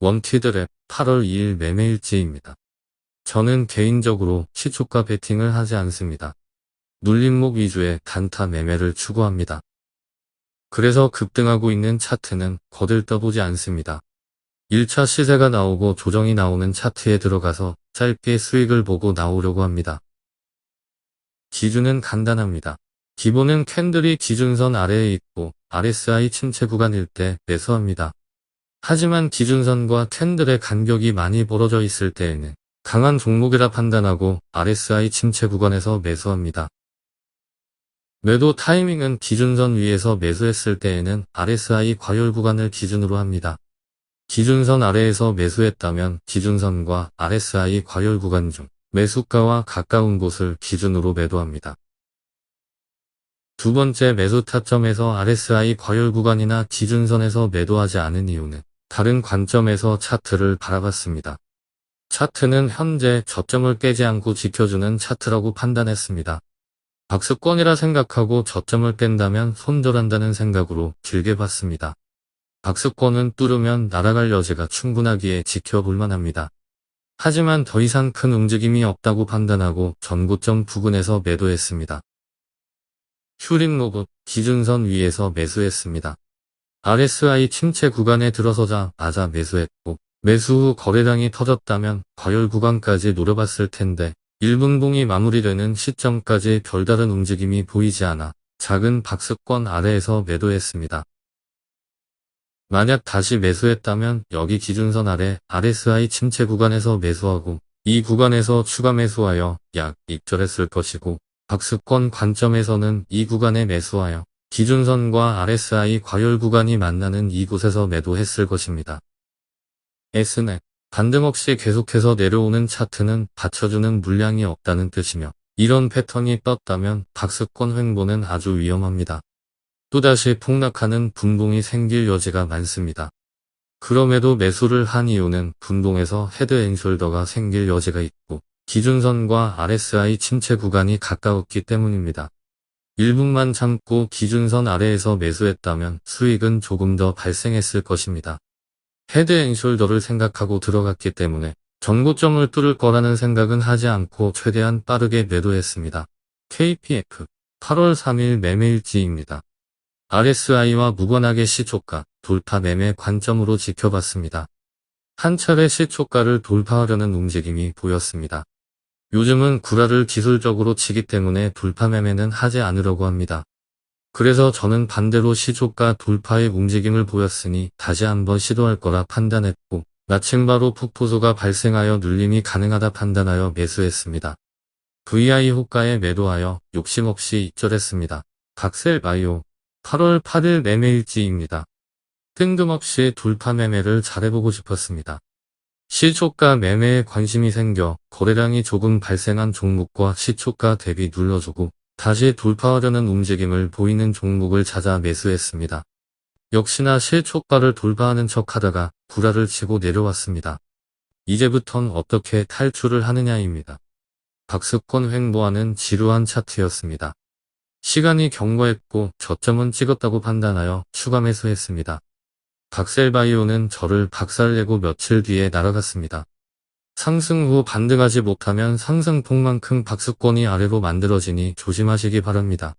원티드랩 8월 2일 매매일지입니다. 저는 개인적으로 시초가 베팅을 하지 않습니다. 눌림목 위주의 단타 매매를 추구합니다. 그래서 급등하고 있는 차트는 거들떠보지 않습니다. 1차 시세가 나오고 조정이 나오는 차트에 들어가서 짧게 수익을 보고 나오려고 합니다. 기준은 간단합니다. 기본은 캔들이 기준선 아래에 있고 RSI 침체 구간일 때 매수합니다. 하지만 기준선과 캔들의 간격이 많이 벌어져 있을 때에는 강한 종목이라 판단하고 RSI 침체 구간에서 매수합니다. 매도 타이밍은 기준선 위에서 매수했을 때에는 RSI 과열 구간을 기준으로 합니다. 기준선 아래에서 매수했다면 기준선과 RSI 과열 구간 중 매수가와 가까운 곳을 기준으로 매도합니다. 두 번째 매수 타점에서 RSI 과열 구간이나 기준선에서 매도하지 않은 이유는 다른 관점에서 차트를 바라봤습니다. 차트는 현재 저점을 깨지 않고 지켜주는 차트라고 판단했습니다. 박스권이라 생각하고 저점을 깬다면 손절한다는 생각으로 길게 봤습니다. 박스권은 뚫으면 날아갈 여지가 충분하기에 지켜볼 만합니다. 하지만 더 이상 큰 움직임이 없다고 판단하고 전고점 부근에서 매도했습니다. 휴림 로봇 기준선 위에서 매수했습니다. RSI 침체 구간에 들어서자 맞아 매수했고 매수 후 거래량이 터졌다면 과열 구간까지 노려봤을 텐데 1분봉이 마무리되는 시점까지 별다른 움직임이 보이지 않아 작은 박스권 아래에서 매도했습니다. 만약 다시 매수했다면 여기 기준선 아래 RSI 침체 구간에서 매수하고 이 구간에서 추가 매수하여 약 입절했을 것이고 박스권 관점에서는 이 구간에 매수하여 기준선과 RSI 과열 구간이 만나는 이곳에서 매도했을 것입니다. Snet 반등 없이 계속해서 내려오는 차트는 받쳐주는 물량이 없다는 뜻이며 이런 패턴이 떴다면 박스권 횡보는 아주 위험합니다. 또다시 폭락하는 분봉이 생길 여지가 많습니다. 그럼에도 매수를 한 이유는 분봉에서 헤드 앤숄더가 생길 여지가 있고 기준선과 RSI 침체 구간이 가까웠기 때문입니다. 1분만 참고 기준선 아래에서 매수했다면 수익은 조금 더 발생했을 것입니다. 헤드 앤숄더를 생각하고 들어갔기 때문에 전고점을 뚫을 거라는 생각은 하지 않고 최대한 빠르게 매도했습니다. KPF 8월 3일 매매일지입니다. RSI와 무관하게 시초가, 돌파 매매 관점으로 지켜봤습니다. 한 차례 시초가를 돌파하려는 움직임이 보였습니다. 요즘은 구라를 기술적으로 치기 때문에 돌파 매매는 하지 않으려고 합니다. 그래서 저는 반대로 시초가 돌파의 움직임을 보였으니 다시 한번 시도할 거라 판단했고 마침 바로 폭포수가 발생하여 눌림이 가능하다 판단하여 매수했습니다. VI 호가에 매도하여 욕심 없이 입절했습니다. 박셀 바이오 8월 8일 매매일지입니다. 뜬금없이 돌파 매매를 잘해보고 싶었습니다. 시초가 매매에 관심이 생겨 거래량이 조금 발생한 종목과 시초가 대비 눌러주고 다시 돌파하려는 움직임을 보이는 종목을 찾아 매수했습니다. 역시나 실초가를 돌파하는 척 하다가 구라를 치고 내려왔습니다. 이제부턴 어떻게 탈출을 하느냐입니다. 박스권 횡보하는 지루한 차트였습니다. 시간이 경과했고 저점은 찍었다고 판단하여 추가 매수했습니다. 박셀바이오는 저를 박살내고 며칠 뒤에 날아갔습니다. 상승 후 반등하지 못하면 상승폭만큼 박스권이 아래로 만들어지니 조심하시기 바랍니다.